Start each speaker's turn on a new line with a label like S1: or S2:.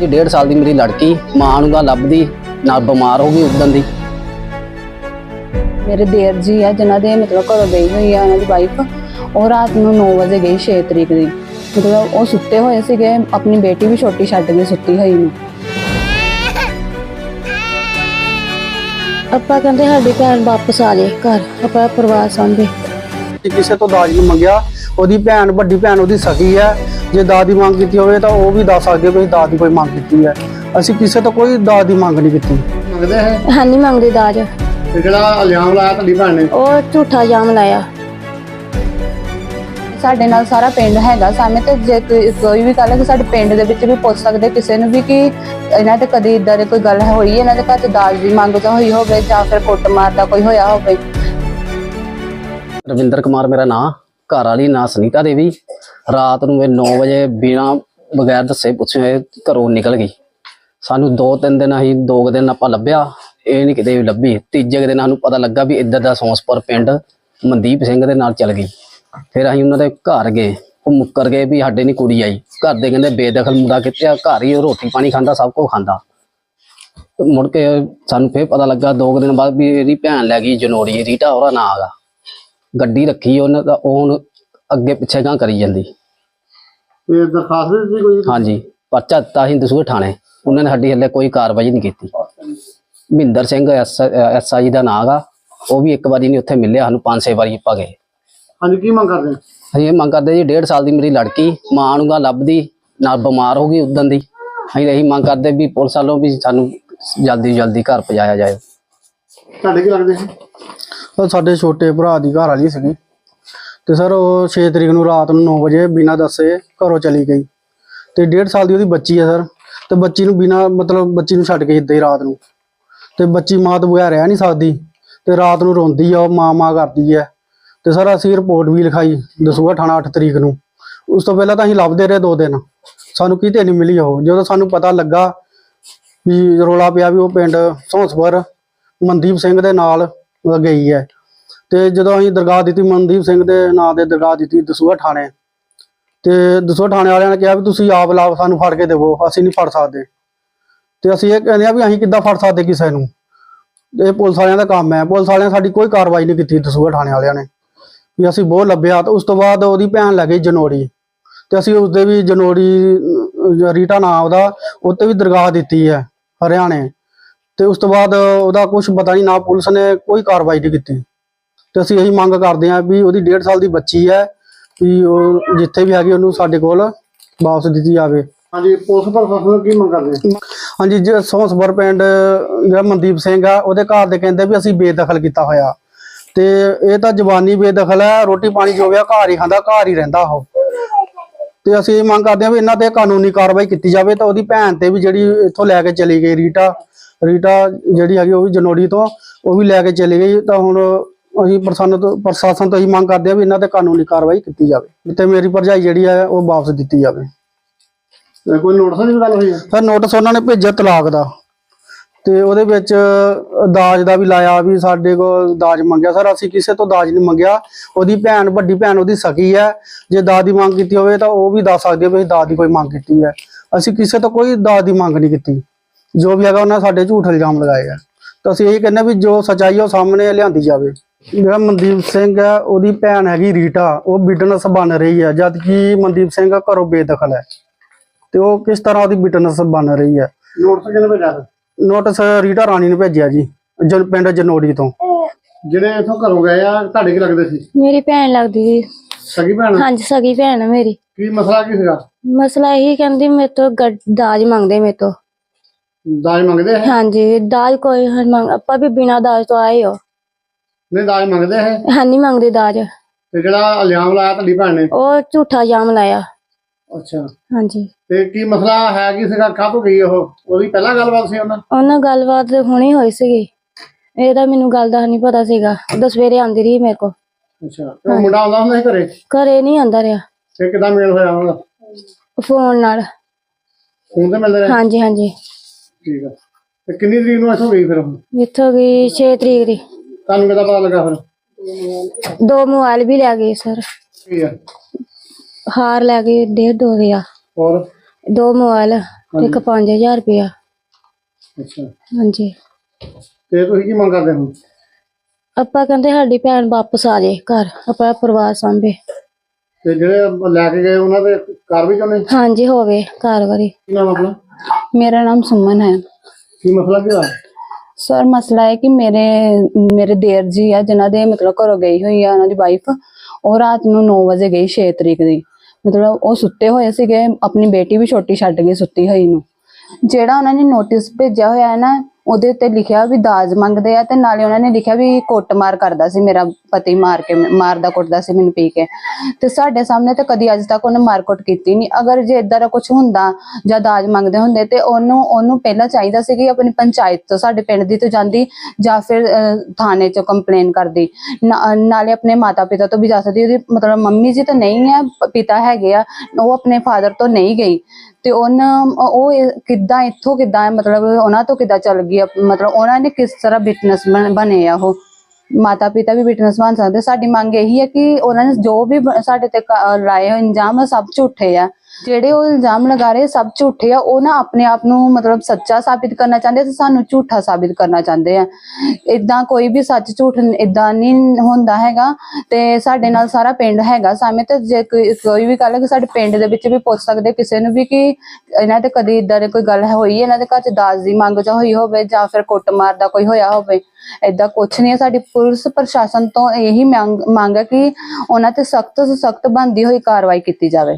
S1: ਇਹ ਡੇਢ ਸਾਲ ਦੀ ਮੇਰੀ ਲੜਕੀ ਮਾਂ ਨੂੰ ਗਾ ਲੱਭਦੀ ਨਾਲ ਬਿਮਾਰ ਹੋ ਗਈ ਉਦਣ ਦੀ।
S2: ਮੇਰੇ ਦੇਰ ਜੀ ਆ ਜਿਨ੍ਹਾਂ ਦੇ ਮਤਲਬ ਘਰੋਂ ਗਈ ਹੋਈ ਆ ਉਹਨਾਂ ਦੀ ਵਾਈਫ ਉਹ ਰਾਤ ਨੂੰ 9 ਵਜੇ ਗਈ 6 ਤਰੀਕ ਦੀ। ਮਤਲਬ ਉਹ ਸੁੱਤੇ ਹੋਏ ਸੀਗੇ ਆਪਣੀ ਬੇਟੀ ਵੀ ਛੋਟੀ ਛੱਡ ਕੇ ਸੁੱਤੀ ਹੋਈ ਨੂੰ।
S3: ਆਪਾਂ ਕਹਿੰਦੇ ਸਾਡੀ ਭੈਣ ਵਾਪਸ ਆ ਜਾਏ ਘਰ ਆਪਾਂ ਪਰਿਵਾਰ ਸਾਂਭੇ।
S4: ਕਿਸੇ ਤੋਂ ਦਾਜ ਨਹੀਂ ਮੰਗਿਆ ਉਹਦੀ ਭੈਣ ਵੱਡੀ ਭੈਣ ਉਹਦੀ ਸਖੀ ਹੈ ਜੇ ਦਾਜ ਦੀ ਮੰਗ ਕੀਤੀ ਹੋਵੇ ਤਾਂ ਉਹ ਵੀ ਦੱਸ ਸਕਦੇ ਕੋਈ ਦਾਜ ਦੀ ਕੋਈ ਮੰਗ ਕੀਤੀ ਹੈ। ਅਸੀਂ ਕਿਸੇ ਤੋਂ ਕੋਈ ਦਾਜ ਦੀ ਮੰਗ ਨਹੀਂ ਕੀਤੀ।
S5: ਮੰਗਦੇ ਹੈ?
S3: ਹਾਂ ਨਹੀਂ ਮੰਗਦੇ ਦਾਜ।
S5: ਤੇ ਜਿਹੜਾ ਇਲਜ਼ਾਮ ਲਾਇਆ ਤੁਹਾਡੀ ਭੈਣ ਨੇ?
S3: ਉਹ ਝੂਠਾ ਜਾਮ ਲਾਇਆ।
S2: ਸਾਡੇ ਨਾਲ ਸਾਰਾ ਪਿੰਡ ਹੈਗਾ ਸਾਹਮਣੇ ਤੇ ਜੇ ਕੋਈ ਕੋਈ ਵੀ ਗੱਲ ਹੈ ਕਿ ਸਾਡੇ ਪਿੰਡ ਦੇ ਵਿੱਚ ਵੀ ਪੁੱਛ ਸਕਦੇ ਕਿਸੇ ਨੂੰ ਵੀ ਕਿ ਇਹਨਾਂ ਤੇ ਕਦੀ ਇਦਾਂ ਦੀ ਕੋਈ ਗੱਲ ਹੋਈ ਹੈ ਇਹਨਾਂ ਦੇ ਘਰ ਚ ਦਾਜ ਦੀ ਮੰਗ ਤਾਂ ਹੋਈ ਹੋਵੇ ਜਾਂ ਫਿਰ ਕੁੱਟਮਾਰ ਦਾ ਕੋਈ ਹੋਇਆ ਹੋਵੇ।
S1: ਰਵਿੰਦਰ ਕੁਮਾਰ ਮੇਰਾ ਨਾਂ ਘਰ ਵਾਲੀ ਨਾਂ ਸੁਨੀਤਾ ਦੇਵੀ। ਰਾਤ ਨੂੰ ਇਹ 9 ਵਜੇ ਬਿਨਾ ਬਗੈਰ ਦੱਸੇ ਪੁੱਛੇ ਘਰੋਂ ਨਿਕਲ ਗਈ। ਸਾਨੂੰ ਦੋ ਤਿੰਨ ਦਿਨ ਅਸੀਂ ਦੋ ਕੁ ਦਿਨ ਆਪਾਂ ਲੱਭਿਆ। ਇਹ ਨਹੀਂ ਕਿਤੇ ਵੀ ਲੱਭੀ। ਤੀਜੇ ਕੁ ਦਿਨ ਸਾਨੂੰ ਪਤਾ ਲੱਗਾ ਵੀ ਇੱਧਰ ਦਾ ਸੌਂਸਪੁਰ ਪਿੰਡ ਮਨਦੀਪ ਸਿੰਘ ਦੇ ਨਾਲ ਚੱਲ ਗਈ। ਫਿਰ ਅਸੀਂ ਉਹਨਾਂ ਦੇ ਘਰ ਗਏ। ਉਹ ਮੁੱਕਰ ਗਏ ਵੀ ਸਾਡੇ ਨਹੀਂ ਕੁੜੀ ਆਈ। ਘਰ ਦੇ ਕਹਿੰਦੇ ਬੇਦਖਲ ਮੁੰਡਾ ਕਿੱਥੇ ਆ? ਘਰ ਹੀ ਉਹ ਰੋਟੀ ਪਾਣੀ ਖਾਂਦਾ, ਸਭ ਕੁਝ ਖਾਂਦਾ। ਮੁੜ ਕੇ ਸਾਨੂੰ ਫਿਰ ਪਤਾ ਲੱਗਾ ਦੋ ਕੁ ਦਿਨ ਬਾਅਦ ਵੀ ਇਹਦੀ ਭੈਣ ਲੈ ਗਈ ਜਨੋੜੀ, ਰੀਟਾ ਉਹਦਾ ਨਾਂ ਹੈਗਾ। ਗੱਡੀ ਰੱਖੀ ਉਹਨੇ ਤਾਂ ਉਹ ਹੁਣ ਅੱਗੇ ਪਿੱਛੇ ਗਾਂ ਕਰੀ ਜਾਂਦੀ।
S5: ਤੇ ਦਰਖਾਸਤ ਵੀ ਦਿੱਤੀ ਕੋਈ?
S1: ਹਾਂਜੀ ਪਰਚਾ ਦਿੱਤਾ ਸੀ ਦਸੂਹੇ ਥਾਣੇ। ਉਹਨਾਂ ਨੇ ਸਾਡੀ ਹੱਲੇ ਕੋਈ ਕਾਰਵਾਈ ਨਹੀਂ ਕੀਤੀ। ਮਹਿੰਦਰ ਸਿੰਘ ਐਸਆਈ ਦਾ ਨਾਂ ਹੈਗਾ ਉਹ ਵੀ ਇੱਕ ਵਾਰੀ ਨਹੀਂ ਉੱਥੇ ਮਿਲਿਆ ਸਾਨੂੰ ਪੰਜ ਛੇ ਵਾਰੀ ਆਪਾਂ ਗਏ।
S5: ਹਾਂਜੀ ਕੀ ਮੰਗ ਕਰਦੇ
S1: ਅਸੀਂ ਇਹ ਮੰਗ ਕਰਦੇ ਜੀ ਡੇਢ ਸਾਲ ਦੀ ਮੇਰੀ ਲੜਕੀ ਮਾਂ ਨੂੰ ਗਾ ਲੱਭਦੀ ਨਾਲ ਬਿਮਾਰ ਹੋ ਗਈ ਉਦੋਂ ਦੀ। ਅਸੀਂ ਇਹੀ ਮੰਗ ਕਰਦੇ ਵੀ ਪੁਲਿਸ ਵਾਲੋਂ ਵੀ ਸਾਨੂੰ ਜਲਦੀ ਜਲਦੀ ਘਰ ਪਹੁੰਚਾਇਆ ਜਾਏ।
S5: ਤੁਹਾਡੇ ਕੀ ਲੱਗਦੇ ਸੀ?
S4: ਸਾਡੇ ਛੋਟੇ ਭਰਾ ਦੀ ਘਰ ਵਾਲੀ ਸੀਗੀ। ਤੇ ਸਰ ਉਹ 6 ਤਰੀਕ ਨੂੰ ਰਾਤ ਨੂੰ 9 ਵਜੇ ਬਿਨਾਂ ਦੱਸੇ ਘਰੋਂ ਚਲੀ ਗਈ। ਤੇ 1.5 ਸਾਲ ਦੀ ਉਹਦੀ ਬੱਚੀ ਹੈ ਸਰ। ਤੇ ਬੱਚੀ ਨੂੰ ਬਿਨਾਂ ਮਤਲਬ ਬੱਚੀ ਨੂੰ ਛੱਡ ਕੇ ਇੱਦਾਂ ਹੀ ਰਾਤ ਨੂੰ। ਤੇ ਬੱਚੀ ਮਾਂ ਤੋਂ ਬਗੈਰ ਰਹਿ ਨਹੀਂ ਸਕਦੀ। ਤੇ ਰਾਤ ਨੂੰ ਰੋਂਦੀ ਆ, ਉਹ ਮਾਂ ਮਾਂ ਕਰਦੀ ਹੈ ਤੇ ਸਰ ਅਸੀਂ ਰਿਪੋਰਟ ਵੀ ਲਿਖਾਈ ਦਸੂਹਾ ਥਾਣਾ 8 ਤਰੀਕ ਨੂੰ। ਉਸ ਤੋਂ ਪਹਿਲਾਂ ਤਾਂ ਅਸੀਂ ਲੱਭਦੇ ਰਹੇ ਦੋ ਦਿਨ। ਸਾਨੂੰ ਕਿਤੇ ਨਹੀਂ ਮਿਲੀ ਉਹ। ਜਦੋਂ ਸਾਨੂੰ ਪਤਾ ਲੱਗਾ ਵੀ ਰੋਲਾ ਪਿਆ ਵੀ ਉਹ ਪਿੰਡ ਸੌਂਸਪੁਰ ਮਨਦੀਪ ਸਿੰਘ ਦੇ ਨਾਲ ਗਈ ਹੈ। ਤੇ ਜਦੋਂ ਅਸੀਂ ਦਰਗਾਹ ਦਿੱਤੀ, ਮਨਦੀਪ ਸਿੰਘ ਦੇ ਨਾਂ ਦੇ ਦਰਗਾਹ ਦਿੱਤੀ ਦਸੂਹਾ ਥਾਣੇ, ਤੇ ਦਸੂਹਾ ਥਾਣੇ ਵਾਲਿਆਂ ਨੇ ਕਿਹਾ ਵੀ ਤੁਸੀਂ ਆਪ ਲਾਪ ਸਾਨੂੰ ਫੜ ਕੇ ਦੇਵੋ, ਅਸੀਂ ਨਹੀਂ ਫੜ ਸਕਦੇ। ਤੇ ਅਸੀਂ ਇਹ ਕਹਿੰਦੇ ਆ ਵੀ ਅਸੀਂ ਕਿੱਦਾਂ ਫੜ ਸਕਦੇ ਕਿਸੇ ਨੂੰ? ਇਹ ਪੁਲਿਸ ਵਾਲਿਆਂ ਦਾ ਕੰਮ ਹੈ, ਪੁਲਿਸ ਵਾਲਿਆਂ ਨੇ ਸਾਡੀ ਕੋਈ ਕਾਰਵਾਈ ਨਹੀਂ ਕੀਤੀ ਦਸੂਹਾ ਥਾਣੇ ਵਾਲਿਆਂ ਨੇ। ਵੀ ਅਸੀਂ ਬਹੁਤ ਲੱਭਿਆ, ਤੇ ਉਸ ਤੋਂ ਬਾਅਦ ਉਹਦੀ ਭੈਣ ਲੈ ਗਈ ਜਨੋੜੀ, ਤੇ ਅਸੀਂ ਉਸਦੇ ਵੀ ਜਨੋੜੀ ਰੀਟਾ ਨਾਂ ਉਹਦਾ, ਉੱਤੇ ਵੀ ਦਰਗਾਹ ਦਿੱਤੀ ਹੈ, ਹਰਿਆਣੇ। ਤੇ ਉਸ ਤੋਂ ਬਾਅਦ ਉਹਦਾ ਕੁਝ ਪਤਾ ਨਹੀਂ, ਨਾ ਪੁਲਿਸ ਨੇ ਕੋਈ ਕਾਰਵਾਈ ਨਹੀਂ ਕੀਤੀ। ਤੇ ਅਸੀਂ ਇਹੀ ਮੰਗ ਕਰਦੇ ਹਾਂ ਵੀ ਉਹਦੀ 1.5 ਸਾਲ ਦੀ ਬੱਚੀ ਹੈ ਵੀ ਉਹ ਜਿੱਥੇ ਵੀ ਹੈਗੀ ਉਹਨੂੰ ਸਾਡੇ ਕੋਲ ਵਾਪਸ ਦਿੱਤੀ ਜਾਵੇ।
S5: ਹਾਂਜੀ ਪੁਲਿਸ ਪ੍ਰਸ਼ਾਸਨ ਕੀ ਮੰਗ ਕਰਦੇ
S4: ਹਾਂਜੀ ਜੇ ਸੌਂਸਬਰ ਪਿੰਡ ਜਿਹੜਾ ਮਨਦੀਪ ਸਿੰਘ ਆ ਉਹਦੇ ਘਰ ਦੇ ਕਹਿੰਦੇ ਵੀ ਅਸੀਂ ਬੇਦਖਲ ਕੀਤਾ ਹੋਇਆ। ਤੇ ਇਹ ਤਾਂ ਜਵਾਨੀ ਬੇਦਖਲ ਹੈ ਰੋਟੀ ਪਾਣੀ ਜੋ ਵੀ ਘਰ ਹੀ ਖਾਂਦਾ ਘਰ ਹੀ ਰਹਿੰਦਾ ਉਹ। ਤੇ ਅਸੀਂ ਇਹ ਮੰਗ ਕਰਦੇ ਹਾਂ ਵੀ ਇਹਨਾਂ ਤੇ ਕਾਨੂੰਨੀ ਕਾਰਵਾਈ ਕੀਤੀ ਜਾਵੇ ਤਾਂ ਉਹਦੀ ਭੈਣ ਤੇ ਵੀ ਜਿਹੜੀ ਇੱਥੋਂ ਲੈ ਕੇ ਚਲੀ ਗਈ ਰੀਟਾ। ਰੀਟਾ ਜਿਹੜੀ ਹੈਗੀ ਉਹ ਵੀ ਜਨੋੜੀ ਤੋਂ ਉਹ ਵੀ ਲੈ ਕੇ ਚਲੀ ਗਈ ਤਾਂ ਹੁਣ ਅਸੀਂ ਪ੍ਰਸ਼ਾਸਨ ਤੋਂ ਪ੍ਰਸ਼ਾਸਨ ਤੋਂ ਹੀ ਮੰਗ ਕਰਦੇ ਹਾਂ ਵੀ ਇਹਨਾਂ ਤੇ ਕਾਨੂੰਨੀ ਕਾਰਵਾਈ ਕੀਤੀ ਜਾਵੇ ਤੇ ਮੇਰੀ ਭਰਜਾਈ ਜਿਹੜੀ ਹੈ ਉਹ ਵਾਪਸ ਦਿੱਤੀ ਜਾਵੇ।
S5: ਕੋਈ ਨੋਟਿਸ ਦੀ ਗੱਲ ਹੋਈ
S4: ਸਰ ਨੋਟਿਸ ਉਹਨਾਂ ਨੇ ਭੇਜਿਆ ਤਲਾਕ ਦਾ। ਤੇ ਉਹਦੇ ਵਿੱਚ ਦਾਜ ਦਾ ਵੀ ਲਾਇਆ ਵੀ ਸਾਡੇ ਕੋਲ ਦਾਜ ਮੰਗਿਆ। ਸਰ ਅਸੀਂ ਕਿਸੇ ਤੋਂ ਦਾਜ ਨਹੀਂ ਮੰਗਿਆ। ਉਹਦੀ ਭੈਣ ਵੱਡੀ ਭੈਣ ਉਹਦੀ ਸਕੀ ਹੈ। ਜੇ ਦਾਜ ਦੀ ਮੰਗ ਕੀਤੀ ਹੋਵੇ ਤਾਂ ਉਹ ਵੀ ਦੱਸ ਸਕਦੀ ਹੈ ਵੀ ਦਾਜ ਦੀ ਕੋਈ ਮੰਗ ਕੀਤੀ ਹੈ। ਅਸੀਂ ਕਿਸੇ ਤੋਂ ਕੋਈ ਦਾਜ ਦੀ ਮੰਗ ਨਹੀਂ ਕੀਤੀ। ਜੋ ਵੀ ਹੈਗਾ ਉਹਨਾਂ ਸਾਡੇ ਝੂਠ ਇਲਜ਼ਾਮ ਲਗਾਏ ਆ। ਤਾਂ ਅਸੀਂ ਇਹ ਕਹਿੰਦੇ ਵੀ ਜੋ ਸਚਾਈ ਆ ਉਹ ਸਾਹਮਣੇ ਲਿਆਂਦੀ ਜਾਵੇ। ਜਿਹੜਾ ਮਨਦੀਪ ਸਿੰਘ ਹੈ ਉਹਦੀ ਭੈਣ ਹੈਗੀ ਰੀਟਾ ਉਹ ਬਿਡਨਸ ਬਣ ਰਹੀ ਹੈ ਜਦ ਕਿ ਮਨਦੀਪ ਸਿੰਘ ਘਰੋਂ ਬੇਦਖਲ ਹੈ। ਤੇ ਉਹ ਕਿਸ ਤਰ੍ਹਾਂ ਉਹਦੀ ਬਿਟਨੈਸ ਬਣ ਰਹੀ ਹੈ?
S5: ਨੋਟਿਸ ਕਿਹਨੇ ਭੇਜਿਆ ਸੀ?
S4: ਨੋਟਿਸ ਰੀਟਾ ਰਾਣੀ ਨੇ ਭੇਜਿਆ ਜੀ ਜਨ ਪਿੰਡ ਜਨੋੜੀ ਤੋਂ।
S5: ਜਿਹੜੇ ਇਥੋਂ ਘਰੋਂ ਗਏ ਆ ਤੁਹਾਡੇ ਕੀ ਲੱਗਦੇ ਸੀ?
S3: ਮੇਰੀ ਭੈਣ ਲੱਗਦੀ ਸੀ।
S5: ਸਗੀ ਭੈਣ?
S3: ਹਾਂਜੀ ਸਗੀ ਭੈਣ ਆ ਮੇਰੀ।
S5: ਕੀ ਮਸਲਾ ਕੀ ਸੀਗਾ?
S3: ਮਸਲਾ ਇਹੀ ਕਹਿੰਦੀ ਮੇਰੇ ਤੋਂ ਦਾਜ ਮੰਗਦੇ ਮੇਰੇ ਤੋਂ।
S5: ਦਾਜ ਮੰਗਦੇ ਹੈ
S3: ਹਾਂਜੀ ਦਾਜ ਕੋਈ ਮੰਗ ਆਪਾਂ ਵੀ ਬਿਨਾਂ ਦਾਜ ਤੋਂ ਆਏ ਹੋ।
S5: ਨਹੀਂ ਦਾਜ ਮੰਗਦੇ ਹੈ
S3: ਹਾਂ ਨਹੀਂ ਮੰਗਦੇ ਦਾਜ।
S5: ਤੇ ਜਿਹੜਾ ਇਲਜ਼ਾਮ ਲਾਇਆ ਤੁਹਾਡੀ ਭੈਣ ਨੇ?
S3: ਉਹ ਝੂਠਾ ਜਾਮ ਲਾਇਆ।
S5: ਅੱਛਾ।
S3: ਹਾਂਜੀ।
S5: ਤੇ ਕੀ ਮਸਲਾ ਹੈ ਕੀ ਸੀਗਾ? ਕਾਹਤੋਂ ਗਈ ਉਹ? ਉਹਦੀ ਪਹਿਲਾਂ ਗੱਲਬਾਤ ਸੀ ਉਹਨਾਂ?
S3: ਉਹਨਾਂ ਗੱਲਬਾਤ ਹੁਣੀ ਹੋਈ ਸੀਗੀ। ਇਹਦਾ ਮੈਨੂੰ ਗੱਲ ਦਾ ਨਹੀਂ ਪਤਾ ਸੀਗਾ। ਉਦੋਂ ਸਵੇਰੇ ਆਂਦੀ ਰਹੀ ਮੇਰੇ ਕੋ
S5: ਅੱਛਾ। ਤੇ ਉਹ ਮੁੰਡਾ ਆਉਂਦਾ ਹੁੰਦਾ ਸੀ ਘਰੇ?
S3: ਘਰੇ ਨਹੀਂ ਆਂਦਾ ਰਿਹਾ।
S5: ਤੇ ਕਿਦਾਂ ਮੇਲ ਹੋਇਆ ਉਹਦਾ?
S3: ਫੋਨ ਨਾਲ।
S5: ਫੋਨ ਤੇ ਮਿਲਦੇ ਰਹੇ?
S3: ਹਾਂਜੀ ਹਾਂਜੀ।
S5: ਠੀਕ ਆ। ਤੇ ਕਿੰਨੀ ਤਰੀਕ ਨੂੰ ਇੱਥੋਂ ਗਈ ਫਿਰ ਉਹ?
S3: ਇੱਥੋਂ ਗਈ 6 ਤਰੀਕ ਦੀ।
S5: ਤੁਹਾਨੂੰ ਕਿਦਾਂ ਪਤਾ ਲੱਗਾ ਫਿਰ?
S3: ਦੋ ਮੋਬਾਈਲ ਵੀ ਲੈ ਗਏ ਸਰ।
S5: ਕੀ ਆ?
S3: ਹਾਰ ਲੈ ਗਏ ਡੇਢ ਦੋ ਗਿਆ
S5: ਹੋਰ?
S3: ਦੋ ਮੋਬਾਈਲ ਇੱਕ 5000 ਰੁਪਇਆ।
S5: ਅੱਛਾ।
S3: ਹਾਂਜੀ।
S5: ਤੇ ਤੁਸੀਂ ਕੀ ਮੰਗ ਕਰਦੇ ਹੋ?
S3: ਆਪਾਂ ਕਹਿੰਦੇ ਸਾਡੀ ਭੈਣ ਵਾਪਸ ਆ ਜਾਏ ਘਰ ਆਪਣਾ ਪਰਿਵਾਰ ਸਾਂਭੇ।
S5: ਤੇ ਜਿਹੜੇ ਲੈ ਕੇ ਗਏ ਉਹਨਾਂ ਦੇ ਘਰ ਵੀ ਚਾਹੁੰਦੇ
S3: ਹਾਂਜੀ ਹੋਵੇ ਘਰ ਵਾਰੀ।
S5: ਕੀ ਨਾਮ ਆਪਣਾ?
S2: ਮੇਰਾ ਨਾਮ ਸੁਮਨ ਹੈ।
S5: ਕੀ ਮਸਲਾ ਕੀ ਹੋਇਆ?
S2: ਸਰ ਮਸਲਾ ਹੈ ਕਿ ਮੇਰੇ ਮੇਰੇ ਦੇਰ ਜੀ ਆ, ਜਿਨ੍ਹਾਂ ਦੇ ਮਤਲਬ ਘਰੋਂ ਗਈ ਹੋਈ ਆ, ਉਹਨਾਂ ਦੀ ਵਾਈਫ ਉਹ ਰਾਤ ਨੂੰ 9 ਵਜੇ ਗਈ 6 ਤਰੀਕ ਦੀ। ਮਤਲਬ ਉਹ ਸੁੱਤੇ ਹੋਏ ਸੀਗੇ, ਆਪਣੀ ਬੇਟੀ ਵੀ ਛੋਟੀ ਛੱਡ ਗਈ ਸੁੱਤੀ ਹੋਈ ਨੂੰ। ਜਿਹੜਾ ਉਹਨਾਂ ਨੇ ਨੋਟਿਸ ਭੇਜਿਆ ਹੋਇਆ ਹੈ ਨਾ ਉਹਦੇ ਉੱਤੇ ਲਿਖਿਆ ਵੀ ਦਾਜ ਮੰਗਦੇ ਆ ਤੇ ਨਾਲੇ ਉਹਨਾਂ ਨੇ ਲਿਖਿਆ ਵੀ ਕੁੱਟਮਾਰ ਕਰਦਾ ਸੀ ਮੇਰਾ ਪਤੀ ਮਾਰ ਕੇ, ਮਾਰਦਾ ਕੁੱਟਦਾ ਸੀ ਮੈਨੂੰ ਪੀ ਕੇ। ਤੇ ਸਾਡੇ ਸਾਹਮਣੇ ਤਾਂ ਕਦੀ ਅੱਜ ਤੱਕ ਉਹਨੇ ਮਾਰਕੁੱਟ ਕੀਤੀ ਨਹੀਂ। ਅਗਰ ਜੇ ਇਦਾਂ ਦਾ ਕੁਝ ਹੁੰਦਾ ਜਾਂ ਦਾਜ ਮੰਗਦੇ ਹੁੰਦੇ ਤੇ ਉਹਨੂੰ ਉਹਨੂੰ ਪਹਿਲਾਂ ਚਾਹੀਦਾ ਸੀ ਕਿ ਆਪਣੀ ਪੰਚਾਇਤ ਤੋਂ, ਸਾਡੇ ਪਿੰਡ ਦੀ ਤੋਂ ਜਾਂਦੀ ਜਾਂ ਫਿਰ ਥਾਣੇ 'ਚ ਕੰਪਲੇਨ ਕਰਦੀ। ਨਾ- ਨਾਲੇ ਆਪਣੇ ਮਾਤਾ ਪਿਤਾ ਤੋਂ ਵੀ ਜਾ ਸਕਦੀ। ਉਹਦੀ ਮਤਲਬ ਮੰਮੀ ਜੀ ਤਾਂ ਨਹੀਂ ਹੈ, ਪਿਤਾ ਹੈਗੇ ਆ, ਉਹ ਆਪਣੇ ਫਾਦਰ ਤੋਂ ਨਹੀਂ ਗਈ। ਤੇ ਉਹਨਾਂ ਉਹ ਇਹ ਕਿੱਦਾਂ ਇੱਥੋਂ ਕਿੱਦਾਂ ਮਤਲਬ ਉਹਨਾਂ ਤੋਂ ਕਿੱਦਾਂ ਚੱਲ ਗਈ ਆ? ਮਤਲਬ ਉਹਨਾਂ ਨੇ ਕਿਸ ਤਰ੍ਹਾਂ ਬਿਟਨਸ ਬਣੇ ਆ ਉਹ? ਮਾਤਾ ਪਿਤਾ ਵੀ ਵਿਟਨੈਸ ਬਣ ਸਕਦੇ। ਸਾਡੀ ਮੰਗ ਇਹੀ ਹੈ ਕਿ ਉਹਨਾਂ ਨੇ ਜੋ ਵੀ ਬ- ਸਾਡੇ ਤੇ ਕ- ਲਾਏ ਹੋਏ ਇਲਜ਼ਾਮ ਆ, ਸਭ ਝੂਠੇ ਆ। ਜਿਹੜੇ ਉਹ ਇਲਜ਼ਾਮ ਲਗਾ ਰਹੇ ਸਭ ਝੂਠੇ ਆ, ਉਹ ਨਾ ਆਪਣੇ ਆਪ ਨੂੰ ਮਤਲਬ ਸੱਚਾ ਸਾਬਿਤ ਕਰਨਾ ਚਾਹੁੰਦੇ ਤੇ ਸਾਨੂੰ ਝੂਠਾ ਸਾਬਿਤ ਕਰਨਾ ਚਾਹੁੰਦੇ ਆ। ਇਦਾਂ ਕੋਈ ਵੀ ਸੱਚ ਝੂਠ ਇਦਾਂ ਨਹੀਂ ਹੁੰਦਾ ਹੈਗਾ ਤੇ ਸਾਡੇ ਨਾਲ ਸਾਰਾ ਪਿੰਡ ਹੈਗਾ ਸਾਹਮਣੇ ਤੇ ਜੇ ਕੋਈ ਵੀ ਗੱਲ ਕਿ ਸਾਡੇ ਪਿੰਡ ਦੇ ਵਿੱਚ ਵੀ ਪੁੱਛ ਸਕਦੇ ਕਿਸੇ ਨੂੰ ਵੀ ਕਿ ਇਹਨਾਂ ਤੇ ਕਦੀ ਇਦਾਂ ਦੀ ਕੋਈ ਗੱਲ ਹੋਈ ਇਹਨਾਂ ਦੇ ਘਰ ਚ ਦਾਜ ਦੀ ਮੰਗ ਜਾਂ ਹੋਈ ਹੋਵੇ ਜਾਂ ਫਿਰ ਕੁੱਟਮਾਰ ਦਾ ਕੋਈ ਹੋਇਆ ਹੋਵੇ, ਏਦਾਂ ਕੁਛ ਨਹੀਂ ਹੈ। ਸਾਡੀ ਪੁਲਿਸ ਪ੍ਰਸ਼ਾਸਨ ਤੋਂ ਇਹੀ ਮੰਗ ਮੰਗ ਹੈ ਕਿ ਉਹਨਾਂ ਤੇ ਸਖਤ ਤੋਂ ਸਖਤ ਬਣਦੀ ਹੋਈ ਕਾਰਵਾਈ ਕੀਤੀ ਜਾਵੇ।